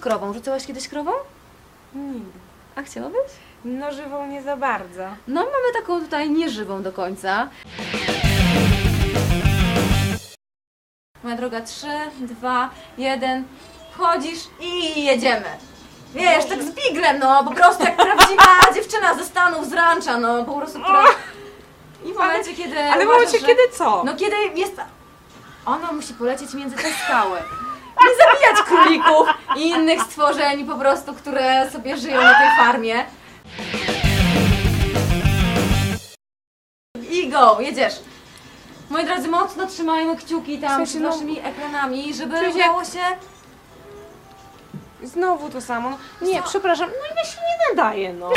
krową. Rzucałaś kiedyś krową? Nigdy. A chciałabyś? No żywą nie za bardzo. No, mamy taką tutaj nieżywą do końca. Moja droga, 3, 2, 1. Wchodzisz i jedziemy. Wiesz, tak z biglem, no, po prostu jak prawdziwa dziewczyna ze Stanów, z no, po prostu, która... I w momencie, kiedy Ale w uważasz, momencie że- kiedy co? No, kiedy jest... Ona musi polecieć między te skały. Nie królików i innych stworzeń po prostu, które sobie żyją na tej farmie. I go, jedziesz. Moi drodzy, mocno trzymajmy kciuki tam przed no- naszymi ekranami, żeby Przecież udało się... Znowu to samo. No, nie, Co? przepraszam, no ja się nie nadaje, no.